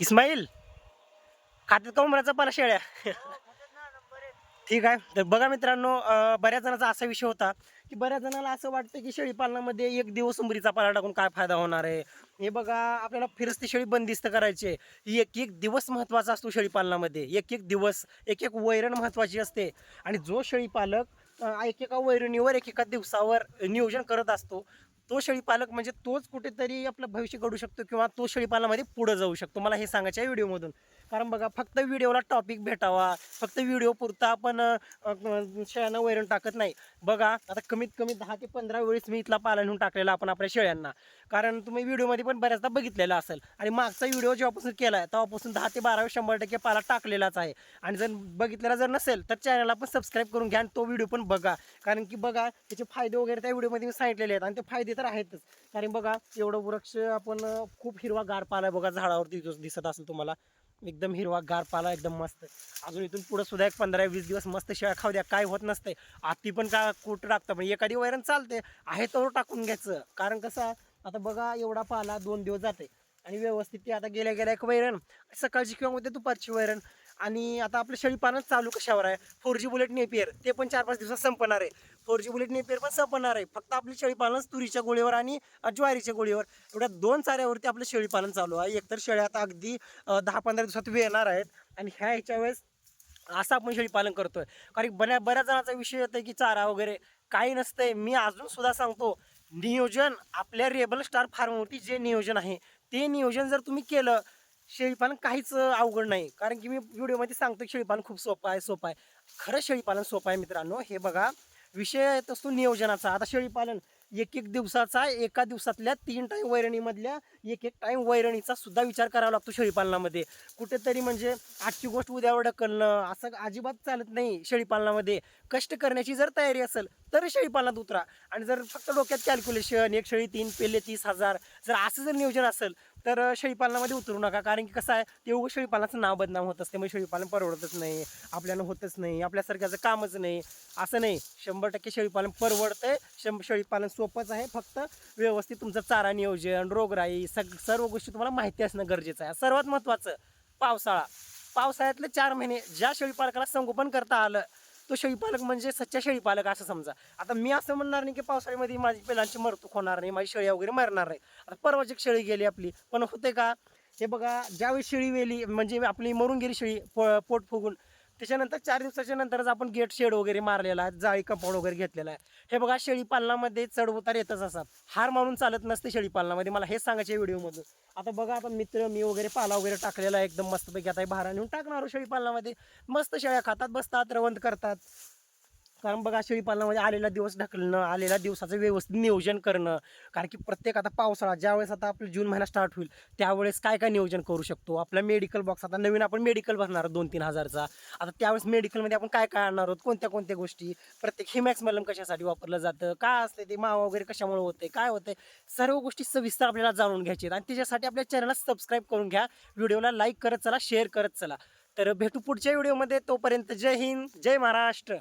इस्माईल खात्यात कमराचा पाला शेळ्या? ठीक आहे. तर बघा मित्रांनो बऱ्याच जणांचा असा विषय होता की बऱ्याच जणांना असं वाटतं की शेळी पालनामध्ये एक दिवस उंबरीचा पाला टाकून काय फायदा होणार आहे? हे बघा आपल्याला फिरस्ती शेळी बंदिस्त करायची आहे. एक एक दिवस महत्त्वाचा असतो शेळी पालनामध्ये. एक एक दिवस एक एक वैरण महत्त्वाची असते. आणि जो शेळी पालक एकेका वैरणीवर एकेका दिवसावर नियोजन करत असतो तो शेळीपालक म्हणजे तोच कुठेतरी आपलं भविष्य घडू शकतो किंवा तो शेळीपालामध्ये पुढं पुढे जाऊ शकतो. मला हे सांगायचं आहे व्हिडिओमधून. कारण बघा फक्त व्हिडिओला टॉपिक भेटावा फक्त व्हिडिओ पुरता आपण शेळ्यांना वैरण टाकत नाही. बघा आता कमीत कमी दहा ते पंधरा वेळेस मी इथला पालन होऊन टाकलेला आपण आपल्या शेळ्यांना. कारण तुम्ही व्हिडिओमध्ये पण बऱ्याचदा बघितलेला असेल. आणि मागचा व्हिडिओ जेव्हापासून केला आहे तेव्हापासून दहा ते बारा शंभर टक्के पाला टाकलेलाच आहे. आणि जर बघितलेला जर नसेल तर चॅनलला पण सबस्क्राईब करून घ्या आणि तो व्हिडिओ पण बघा. कारण की बघा त्याचे फायदे वगैरे त्या व्हिडिओमध्ये मी सांगितलेले आहेत आणि ते फायदे तर आहेतच. कारण बघा एवढं वृक्ष आपण खूप हिरवा गार पाला आहे बघा झाडावरती दिसत असेल तुम्हाला. एकदम हिरवा गार पाला एकदम मस्त अजून इथून पुढे सुद्धा एक पंधरा वीस दिवस मस्त शेळ्या खाऊ द्या. काय होत नसते आती पण का कुठं टाकतं पण एखादी वैरण चालते आहे तर टाकून घ्यायचं. कारण कसं आता बघा एवढा पाला दोन दिवस जाते आणि व्यवस्थित ती आता गेल्या गेल्या एक वैरण सकाळची किंवा उद्या दुपारची वैरण. आणि आता आपलं शेळीपानच चालू कशावर आहे? फोर जी बुलेट नेपियर ते पण चार पाच दिवसात संपणार आहे. फोर जी बुलेट नेपियर पण संपणार आहे. फक्त आपली शेळीपालनच तुरीच्या गोळीवर आणि ज्वारीच्या गोळीवर. एवढ्या दोन चाऱ्यावरती आपलं शेळीपालन चालू आहे. एकतर शेळ्या आता अगदी दहा पंधरा दिवसात येणार आहेत. आणि ह्या ह्याच्या वेळेस असं आपण शेळीपालन करतोय. कारण बऱ्या बऱ्याच जणांचा विषय येतो की चारा वगैरे काही नसतंय. मी अजून सुद्धा सांगतो नियोजन आपल्या रेबल स्टार फार्मवरती जे नियोजन आहे ते नियोजन जर तुम्ही केलं शेळीपालन काहीच अवघड नाही. कारण की मी व्हिडिओमध्ये सांगतो शेळीपालन खूप सोपं आहे सोपं आहे. खरं शेळीपालन सोपं आहे मित्रांनो. हे बघा विषय येत असतो नियोजनाचा. आता शेळीपालन एक एक दिवसाचा एका दिवसातल्या तीन टाईम वैरणीमधल्या एक एक टाईम वैरणीचा सुद्धा विचार करावा लागतो शेळीपालनामध्ये. कुठेतरी म्हणजे आजची गोष्ट उद्यावर ढकलणं असं अजिबात चालत नाही शेळीपालनामध्ये. कष्ट करण्याची जर तयारी असेल तर शेळीपालनात उतरा. आणि जर फक्त डोक्यात कॅल्क्युलेशन एक शेळी तीन पेले तीस हजार जर असं जर नियोजन असेल तर शेळीपालनामध्ये उतरू नका. कारण की कसं आहे ते उगं शेळीपालनाचं नाव बदनाम होत असते. मग शेळीपालन परवडतच नाही. आपल्याला होतच नाही. आपल्यासारख्याचं कामच नाही. असं नाही. शंभर टक्के शेळीपालन परवडतंय. शंभ शेळीपालन सोपंच आहे. फक्त व्यवस्थित तुमचं चारा नियोजन रोगराई सग सर्व गोष्टी तुम्हाला माहिती असणं गरजेचं आहे. सर्वात महत्त्वाचं पावसाळा. पावसाळ्यातले चार महिने ज्या शेळीपालकाला संगोपन करता आलं तो शेळीपालक म्हणजे सच्चा शेळीपालक असं समजा. आता मी असं म्हणणार नाही की पावसाळ्यामध्ये माझी पिलांची मरतूक होणार नाही माझी शेळी वगैरे मरणार नाही. आता परवाची शेळी गेली आपली पण होते का? हे बघा ज्यावेळी शेळी वेली म्हणजे आपली मरून गेली शेळी प- पोट फुगून त्याच्यानंतर चार दिवसाच्या नंतरच आपण गेट शेड वगैरे मारलेला आहे जाळी कंपाऊंड वगैरे घेतलेला आहे. हे बघा शेळी पालनामध्ये चढ उतार येतच असा हार मारून चालत नसते शेळी पालनामध्ये मला हे सांगायचे आहे व्हिडिओमधून. आता बघा आता मित्र मी वगैरे पाला वगैरे टाकलेला आहे एकदम मस्तपैकी. आता हे भारा नेऊन टाकणार शेळी पालनामध्ये मस्त शेळ्या खातात बसतात रवंत करतात. कारण बघा शेळीपालनामध्ये आलेला दिवस ढकलणं आलेल्या दिवसाचं व्यवस्थित नियोजन करणं कारण की प्रत्येक आता पावसाळा ज्यावेळेस आता आपलं जून महिना स्टार्ट होईल त्यावेळेस काय काय नियोजन करू शकतो? आपला मेडिकल बॉक्स आता नवीन आपण मेडिकल भरणार दोन तीन हजारचा. आता त्यावेळेस मेडिकलमध्ये आपण काय काय आणणार आहोत? कोणत्या कोणत्या गोष्टी? प्रत्येक हिमॅक्स मलम कशासाठी वापरलं जातं? काय असते ते? मावा वगैरे कशामुळे होते काय होते सर्व गोष्टी सविस्तर आपल्याला जाणून घ्यायची आहेत. आणि त्याच्यासाठी आपल्या चॅनलला सबस्क्राईब करून घ्या. व्हिडिओला लाईक करत चला शेअर करत चला. तर भेटू पुढच्या व्हिडिओमध्ये तोपर्यंत जय हिंद जय महाराष्ट्र.